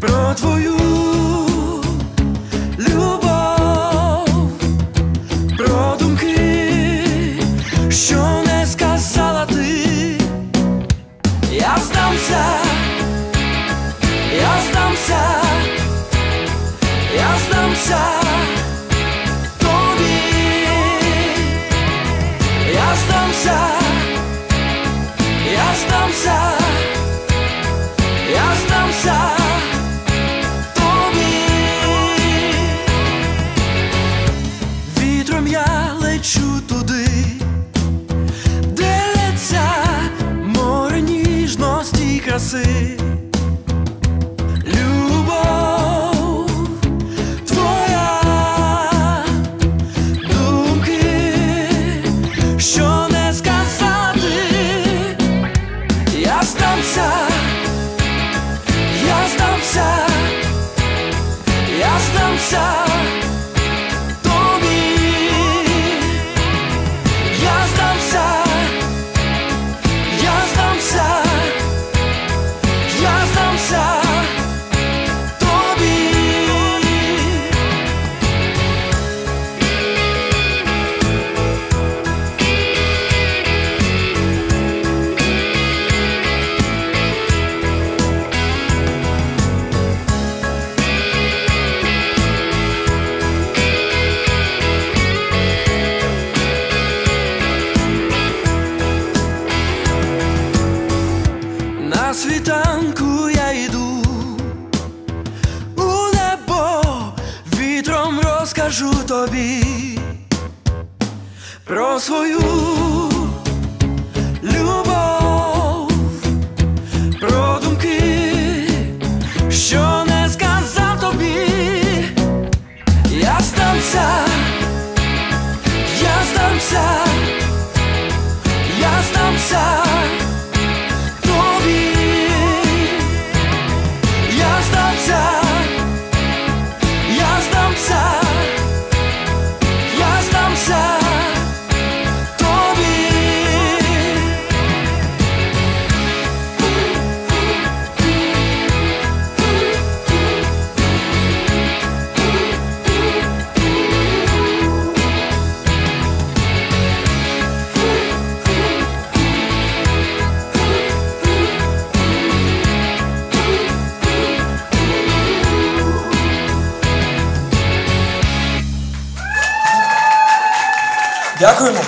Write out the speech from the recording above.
про твою любов, про думки, що не сказала ти, я здамся, я здамся, я здамся тобі, я здамся, я здамся. see. Розкажу тобі про свою любов, Дякуємо.